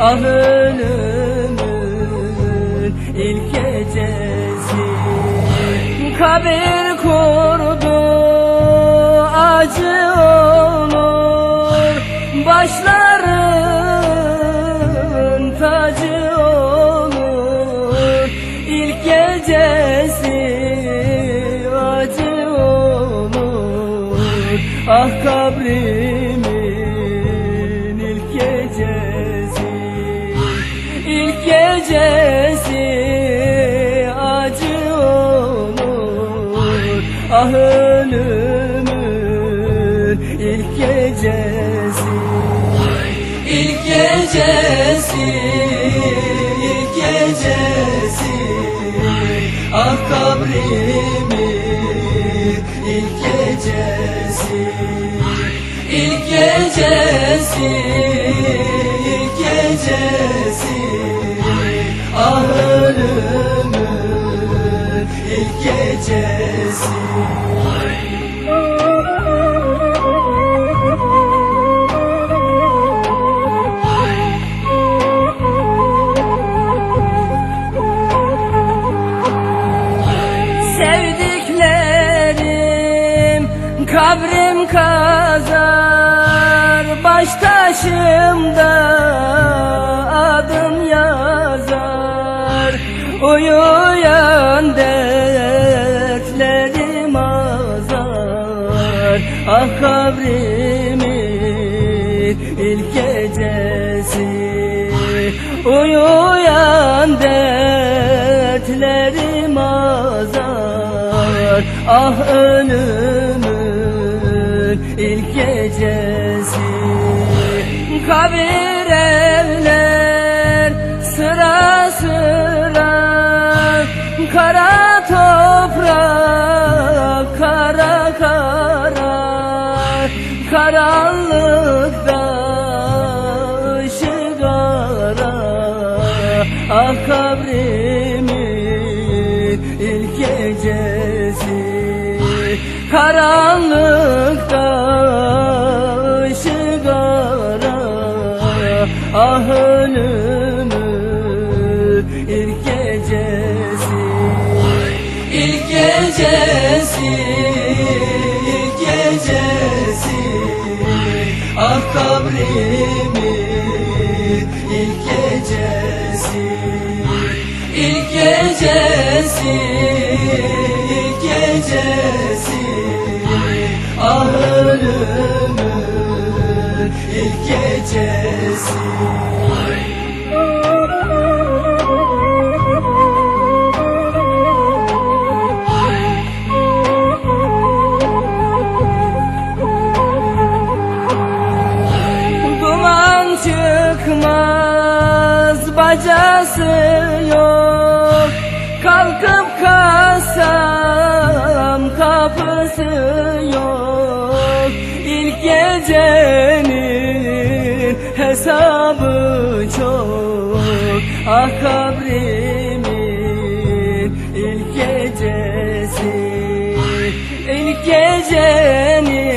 Ah ölümün ilk gecesi. Kabir Ah kabrimin ilk gecesi. İlk gecesi ilk gecesi. Ah ölümün ilk gecesi taşımda adım yazar. Uyuyan dertlerim azar. Ah kabrimin ilk gecesi. Uyuyan dertlerim azar. Ah ölümün ilk gecesi Kabir evler sıra sıra. Kara toprak kara kara. Karanlıkta ışık ara. Ah kabrimin ilk gecesi. Karanlıkta Ah ölümün ilk gecesi. İlk gecesi ilk gecesi. Ah kabrimin ilk gecesi. İlk gecesi ilk gecesi. Ah ölümün ilk gecesi. Duman çıkmaz bacası yok. Kalkıp kalsam kapısı yok. İlk gecenin Ah kabrimin ilk gecesi. İlk gecenin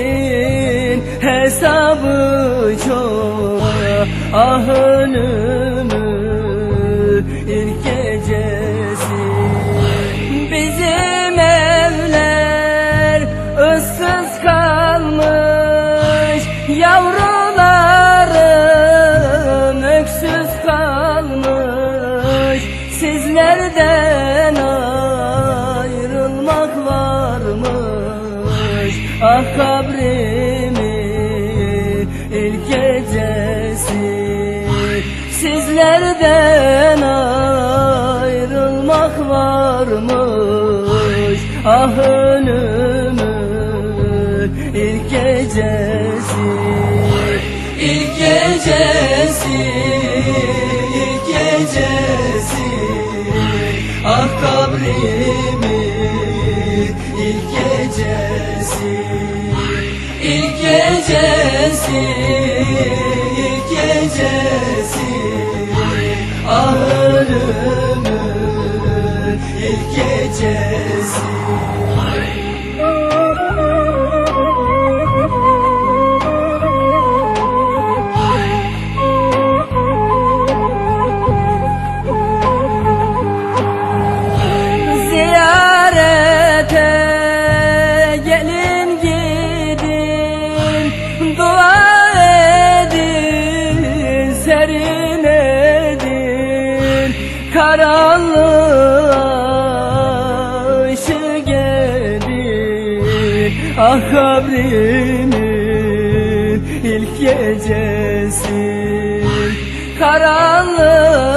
hesabı çok. Ah Sizlerden ayrılmak varmış. Ah kabrimin ilk gecesi. Sizlerden ayrılmak varmış. Ah ölümün ilk gecesi. İlk gecesi gecesi gecesi. Ah ilk gecesi Ah kabrimin ilk gecesi. Karanlığa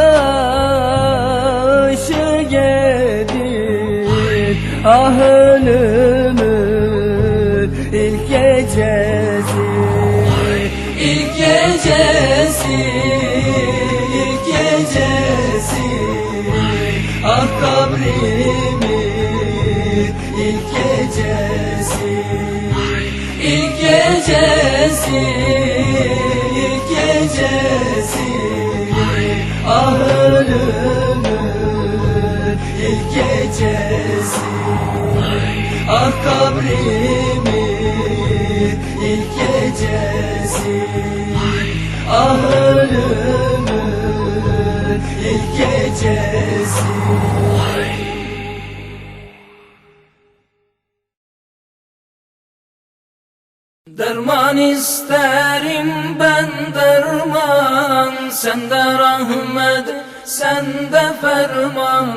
ışık Ah ölümün ilk gecesi. İlk gecesi gecesi gecesi. Ah ölümün ilk gecesi. Ah kabrimin ilk gecesi. Ah ilk gecesi isterim ben derman Sende rahmet, sende ferman.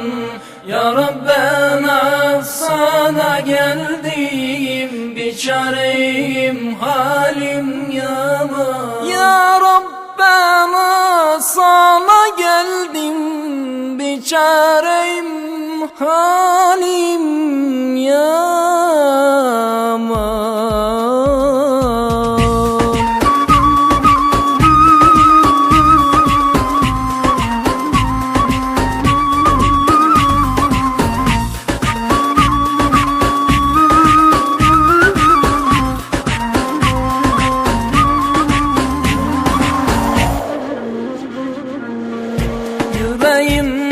Ya Rabbena sana geldim Biçareyim halim yaman Ya Rabbena sana geldim Biçareyim halim yaman Yüreğimde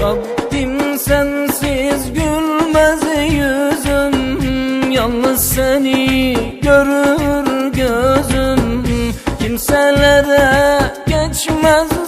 Rabbim sensiz gülmez yüzüm Yalnız seni görür gözüm Kimselere geçmez